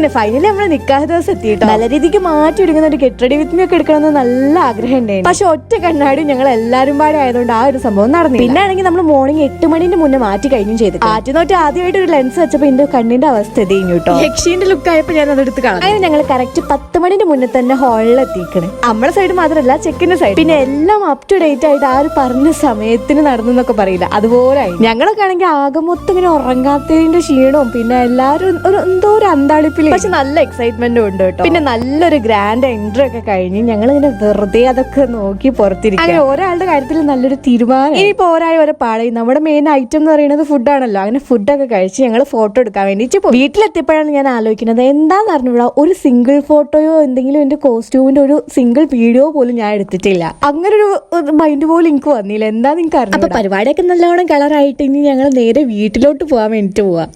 അങ്ങനെ ഫൈനലി നമ്മൾ നിക്കാഹ് ദിവസം എത്തിയിട്ടോ. നല്ല രീതിക്ക് മാറ്റി ഒരുങ്ങുന്ന ഒരു കെട്ടടി വിത്മി ഒക്കെ എടുക്കണമെന്ന് നല്ല ആഗ്രഹം ഉണ്ടായിരുന്നു പക്ഷെ ഒറ്റ കണ്ണാടി ഞങ്ങൾ എല്ലാവരും പാടെ ആയതുകൊണ്ട് ആ ഒരു സംഭവം നടന്നു പിന്നെ ആണെങ്കിൽ നമ്മൾ മോർണിംഗ് എട്ട് മണിന്റെ മുന്നേ മാറ്റി കഴിഞ്ഞു ചെയ്തു ആറ്റുനോട്ട് ആദ്യമായിട്ട് ഒരു ലെൻസ് വെച്ചപ്പോ എന്റെ കണ്ണിന്റെ അവസ്ഥ എത്തിഞ്ഞു കേട്ടോ യക്ഷീന്റെ ലുക്ക് ആയപ്പോ ഞാൻ അതെടുത്ത് കാണാം അങ്ങനെ ഞങ്ങൾ കറക്റ്റ് പത്ത് മണിന്റെ മുന്നേ തന്നെ ഹാളിൽ എത്തിക്കണേ. നമ്മുടെ സൈഡ് മാത്രമല്ല ചെക്കിന്റെ സൈഡ് പിന്നെ എല്ലാം അപ് ടു ഡേറ്റ് ആയിട്ട് ആ ഒരു പറഞ്ഞ സമയത്തിന് നടന്നു എന്നൊക്കെ പറയില്ല. അതുപോലെ ഞങ്ങളൊക്കെ ആണെങ്കിൽ ആകെ മൊത്തം ഇങ്ങനെ ഉറങ്ങാത്തതിന്റെ ക്ഷീണവും പിന്നെ എല്ലാരും ഒരു എന്തോ ഒരു അന്താളിപ്പിൽ പക്ഷെ നല്ല എക്സൈറ്റ്മെന്റും ഉണ്ട് കേട്ടോ. പിന്നെ നല്ലൊരു ഗ്രാൻഡ് എൻട്രി ഒക്കെ കഴിഞ്ഞ് ഞങ്ങൾ ഇങ്ങനെ വെറുതെ അതൊക്കെ നോക്കി പുറത്തിരിക്കും. അങ്ങനെ ഒരാളുടെ കാര്യത്തിൽ നല്ലൊരു തീരുമാനം. ഇനിയിപ്പോ ഒരാൾ ഓരോ പാടയും നമ്മുടെ മെയിൻ ഐറ്റം എന്ന് പറയുന്നത് ഫുഡാണല്ലോ അങ്ങനെ ഫുഡൊക്കെ കഴിച്ച് ഞങ്ങൾ ഫോട്ടോ എടുക്കാൻ വേണ്ടി പോയി. വീട്ടിലെത്തിയപ്പോഴാണ് ഞാൻ ആലോചിക്കുന്നത് എന്താന്ന് അറിഞ്ഞൂടാ? ഒരു സിംഗിൾ ഫോട്ടോയോ എന്തെങ്കിലും എന്റെ കോസ്റ്റ്യൂമിന്റെ ഒരു സിംഗിൾ വീഡിയോ പോലും ഞാൻ എടുത്തിട്ടില്ല. അങ്ങനെ ഒരു മൈൻഡ് പോലും എനിക്ക് വന്നില്ല. എന്താ നിങ്ങൾക്ക് അറിയാം അപ്പൊ പരിപാടിയൊക്കെ നല്ലോണം കളറായിട്ട് ഇനി ഞങ്ങൾ നേരെ വീട്ടിലോട്ട് പോവാൻ വേണ്ടിട്ട് പോവാ.